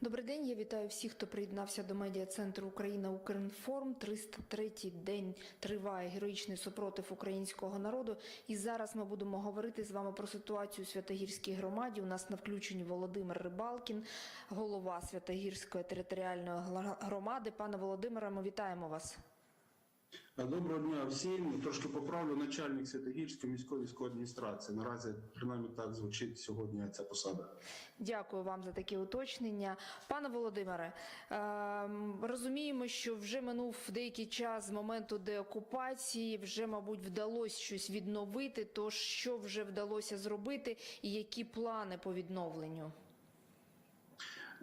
Добрий день. Я вітаю всіх, хто приєднався до медіа центру Україна Укрінформ. 303-й день триває героїчний супротив українського народу. І зараз ми будемо говорити з вами про ситуацію у Святогірській громаді. У нас на включенні Володимир Рибалкін, голова Святогірської територіальної громади. Пане Володимире, ми вітаємо вас. Доброго дня всім. Трошки поправлю начальник Святогірської міської військової адміністрації. Наразі принаймні так звучить сьогодні ця посада. Дякую вам за такі уточнення. Пане Володимире, ем, розуміємо, що вже минув деякий час з моменту деокупації, вже, мабуть, вдалося щось відновити. Тож що вже вдалося зробити, і які плани по відновленню?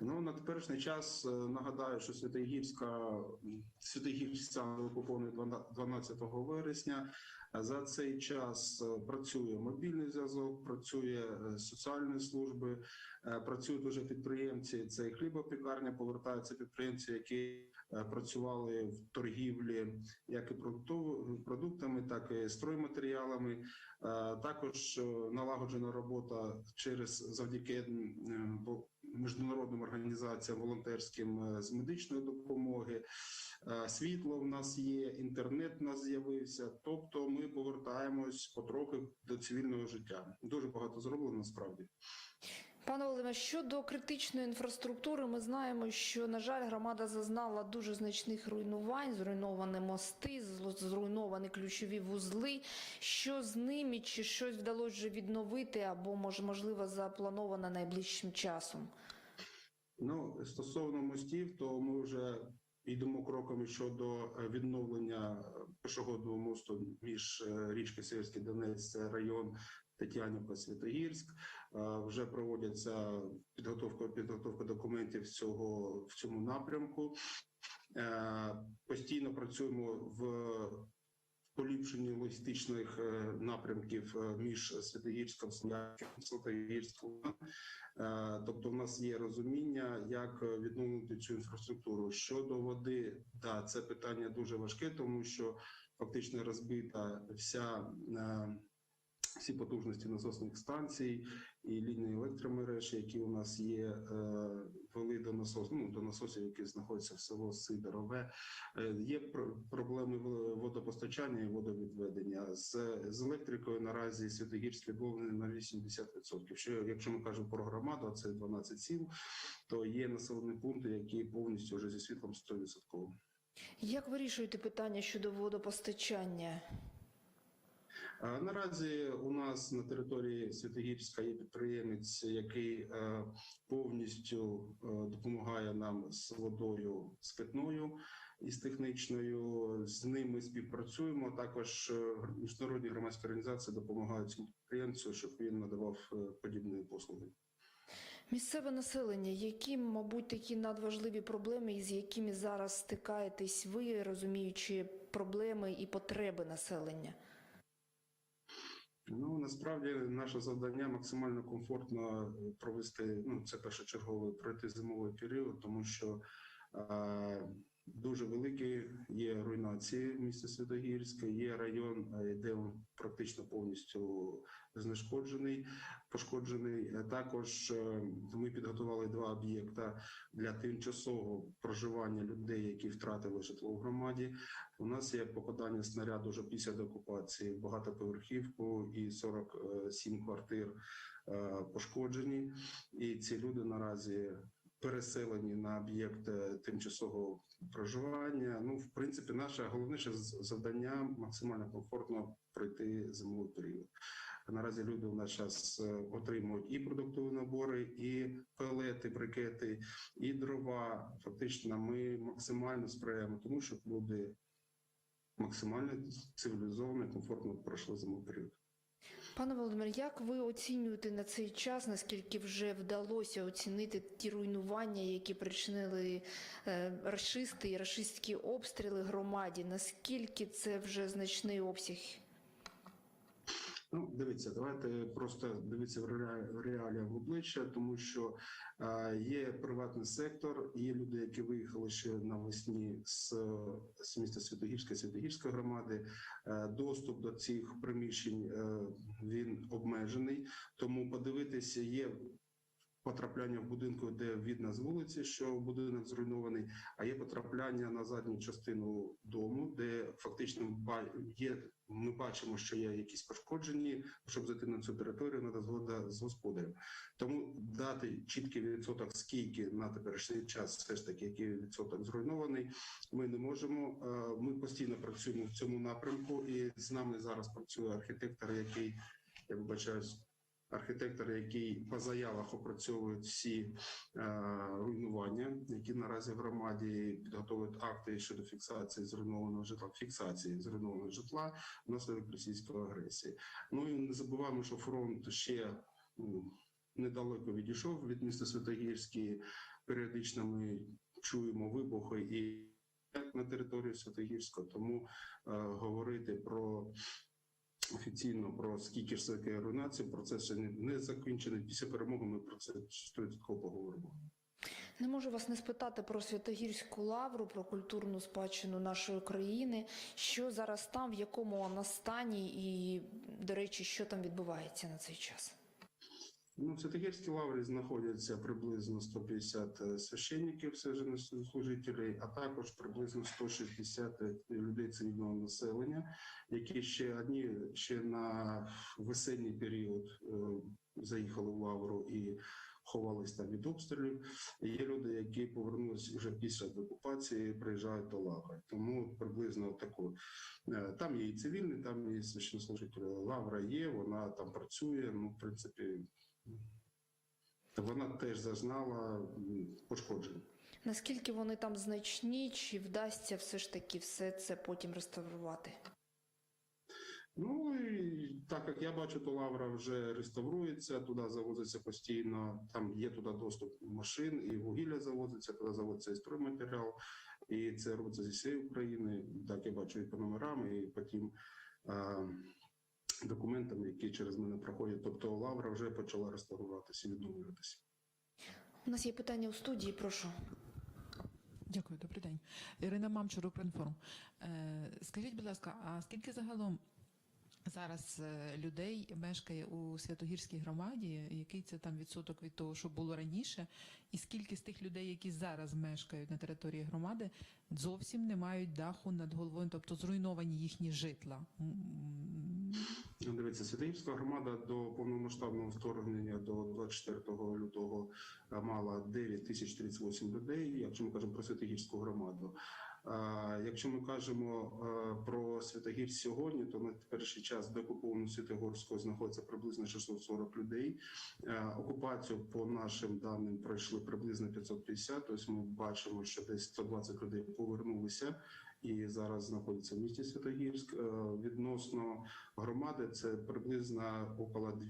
Ну на теперішній час е, нагадаю, що Святогірська Святогірська окупований 12 вересня. За цей час е, працює мобільний зв'язок, працює е, соціальні служби, працюють уже підприємці. Це і хлібопікарня, повертаються підприємці, які працювали в торгівлі, як і продуктами, так і стройматеріалами. Також налагоджена робота через завдяки міжнародним організаціям волонтерським е, з медичної допомоги. Е, Світло в нас є, інтернет в нас з'явився. Тобто, ми повертаємось потрохи до цивільного життя. Дуже багато зроблено насправді. Пане Володимире, щодо критичної інфраструктури, ми знаємо, що на жаль, громада зазнала дуже значних руйнувань, зруйновані мости, зруйновані ключові вузли. Що з ними, чи щось вдалося вже відновити, або можливо заплановано найближчим часом? Ну стосовно мостів, то ми вже йдемо кроками щодо е, відновлення пішохідного мосту між е, річки Северський Донець, це район Тетянівка, Святогірськ. Е, Вже проводяться підготовка підготовка документів цього в цьому напрямку. Е, Постійно працюємо в поліпшенні логістичних е, напрямків е, між Святогірськом, Слов'янським, Святогірськом. Е, Тобто, в нас є розуміння, як відновити цю інфраструктуру. Щодо води, да, це питання дуже важке, тому що фактично розбита вся. Всі потужності насосних станцій і лінії електромереж, які у нас є, е, вели до насос, ну, до насосів, які знаходяться в село Сидорове. Е, Є пр- проблеми водопостачання і водовідведення. З, з електрикою наразі Святогірськ відновлений на 80%. Що, якщо ми кажемо про громаду, а це 12 сіл, то є населені пункти, які повністю вже зі світлом 100%. Як вирішуєте питання щодо водопостачання? Наразі у нас на території Святогірська є підприємець, який е, повністю е, допомагає нам з водою з питною і з технічною. З ним ми співпрацюємо. Також е, міжнародні громадські організації допомагають цьому підприємцю, щоб він надавав подібні послуги. Місцеве населення, які, мабуть, такі надважливі проблеми, із якими зараз стикаєтесь ви, розуміючи проблеми і потреби населення? Ну насправді наше завдання максимально комфортно е, провести. Ну це першочергово пройти зимовий період, тому що е, дуже великі є руйнації в місті Святогірське. Є район, е, де він практично повністю знешкоджений, пошкоджений. Е, Також ми підготували два об'єкта для тимчасового проживання людей, які втратили житло в громаді. У нас є попадання снаряду вже після деокупації багатоповерхівку і 47 квартир е, пошкоджені. І ці люди наразі переселені на об'єкт е, тимчасового проживання. Ну, в принципі, наше головніше завдання максимально комфортно пройти зимовий період. Наразі люди у нас зараз отримують і продуктові набори, і пелети, брикети, і дрова. Фактично, ми максимально сприяємо тому, щоб люди максимально цивілізовано і комфортно пройшли зимовий період. Пане Володимир, як ви оцінюєте на цей час, наскільки вже вдалося оцінити ті руйнування, які причинили расисти рашисти і рашистські обстріли громаді? Наскільки це вже значний обсяг? Ну, дивіться, давайте просто дивіться в реа- в реаліях в обличчя, тому що е, є приватний сектор, є люди, які виїхали ще навесні з, з міста Святогірська, Святогірської громади. Е, доступ до цих приміщень е, він обмежений. Тому подивитися є потрапляння в будинку, де видно з вулиці, що будинок зруйнований, а є потрапляння на задню частину дому, де фактично є. Ми бачимо, що є якісь пошкоджені. Щоб зайти на цю територію, треба згода з господарем. Тому дати чіткий відсоток, скільки на теперішній час все ж таки який відсоток зруйнований, ми не можемо. Е, Ми постійно працюємо в цьому напрямку, і з нами зараз працює архітектор, який я вибачаюсь. Архітектор, який по заявах опрацьовує всі е, руйнування, які наразі в громаді підготовують акти щодо фіксації зруйнованого житла, фіксації зруйнованого житла внаслідок російської агресії. Ну і не забуваємо, що фронт ще ну, недалеко відійшов від міста Святогірський. Періодично ми чуємо вибухи і на території Святогірська, тому е, говорити про офіційно про скільки ж таке руйнації, процес ще не, не. Після перемоги ми про це 100% поговоримо. Не можу вас не спитати про Святогірську лавру, про культурну спадщину нашої країни. Що зараз там, в якому вона стані, і, до речі, що там відбувається на цей час? Ну, в Святогірській лаврі знаходяться приблизно 150 священників, священнослужителей, а також приблизно 160 людей цивільного населення, які ще одні ще на весенній період е, заїхали в лавру і ховались там від обстрілів. Є люди, які повернулися вже після окупації, приїжджають до лаври. Тому приблизно таку Е, там є і цивільні, там є священнослужителі. Лавра є, вона там працює. Ну, в принципі, вона теж зазнала пошкоджень. Наскільки вони там значні, чи вдасться все ж таки все це потім реставрувати? Ну і так як я бачу, то лавра вже реставрується, туди завозиться постійно. Там є туди доступ машин, і вугілля завозиться, туди завозиться і стройматеріал, і це робиться зі всієї України. Так я бачу і по номерам, і по тим а, документам, які через мене проходять. Тобто лавра вже почала реставруватися і відновлюватися. У нас є питання у студії, прошу. Дякую, добрий день. Ірина Мамчур, Укрінформ. Е, Скажіть, будь ласка, а скільки загалом зараз е, людей мешкає у Святогірській громаді? Який це там відсоток від того, що було раніше? І скільки з тих людей, які зараз мешкають на території громади, зовсім не мають даху над головою, тобто зруйновані їхні житла? Дивіться, Святоївська громада до повномасштабного вторгнення до 24 лютого е, мала 9 тисяч 38 людей, якщо ми кажемо про Святогірську громаду. А Якщо ми кажемо е, про Святогір сьогодні, то на перший час до окупованого Святогорського знаходиться приблизно 640 людей. Е, Окупацію по нашим даним пройшли приблизно 550, Тобто ми бачимо, що десь 120 людей повернулися і зараз знаходяться в місті Святогірськ. Е, Відносно громади це приблизно около 2,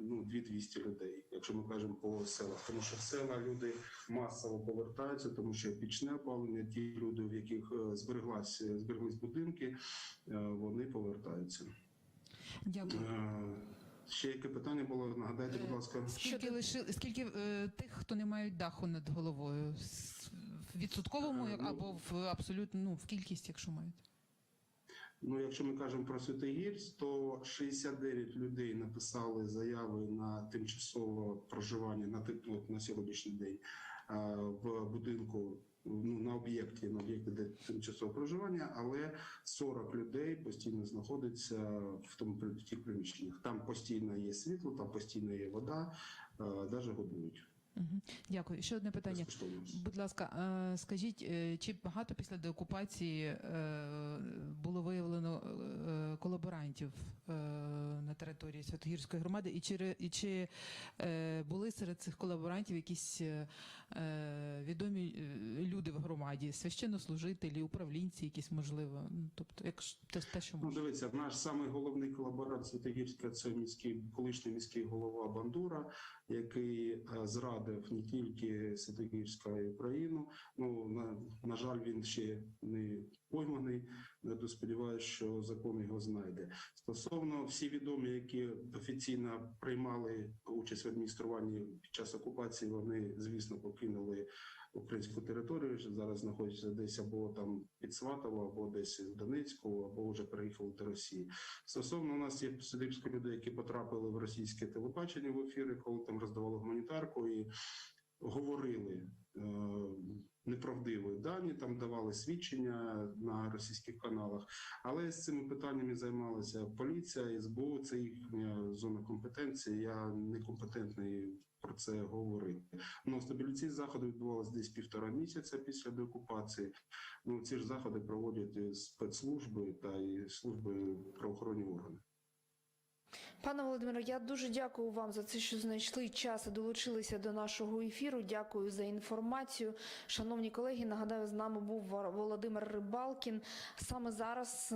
ну 2200 людей, якщо ми кажемо по селах. Тому що в села люди масово повертаються, тому що пічне опалення, ті люди, в яких е, збереглася збереглись будинки, е, вони повертаються. Дякую. Е, Ще яке питання було? Нагадайте, будь ласка. Скільки лиши скільки е, тих, хто не мають даху над головою? В відсотковому Е, ну- або в абсолютно ну, в кількість, якщо мають? Ну, якщо ми кажемо про Святогірськ, то 69 людей написали заяви на тимчасове проживання на на сьогоднішній день в будинку. Ну, на об'єкті, на об'єкті, де тимчасове проживання, але 40 людей постійно знаходиться в тому в тих приміщеннях. Там постійно є світло, там постійно є вода, навіть годують. Дякую. Ще одне питання. Будь ласка, е, скажіть, е, чи багато після деокупації е, було виявлено колаборантів на території Святогірської громади, і чи, і чи е, були серед цих колаборантів якісь е, е, відомі е, люди в громаді, священнослужителі, управлінці, якісь можливо? Ну, Тобто, як те, те, що Ну, може. дивіться, наш самий головний колаборант Святогірська це міський колишній міський голова Бандура, який е, зрадив не тільки Святогірська і Україну. Ну на, на жаль, він ще не пойманий. Я дуже сподіваюся, що закон його знайде. Стосовно всі відомі, які офіційно приймали участь в адмініструванні під час окупації, вони звісно покинули українську територію. Зараз знаходяться десь або там під Сватово, або десь в Донецьку, або вже переїхали до Росії. Стосовно нас є сидибські люди, які потрапили в російське телебачення в ефіри, коли там роздавали гуманітарку і говорили неправдиві дані, там давали свідчення на російських каналах. Але з цими питаннями займалася поліція, СБУ, це їхня зона компетенції. Я не компетентний про це говорити. Ну, стабілізаційні заходи відбувалися десь півтора місяця після деокупації. Ну, ці ж заходи проводять спецслужби та і служби правоохоронні органи. Пане Володимире, я дуже дякую вам за це, що знайшли час і долучилися до нашого ефіру. Дякую за інформацію. Шановні колеги, нагадаю, з нами був Володимир Рибалкін. Саме зараз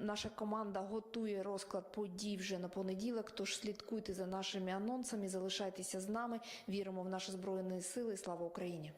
наша команда готує розклад подій вже на понеділок. Тож слідкуйте за нашими анонсами, залишайтеся з нами. Віримо в наші збройні сили. Слава Україні!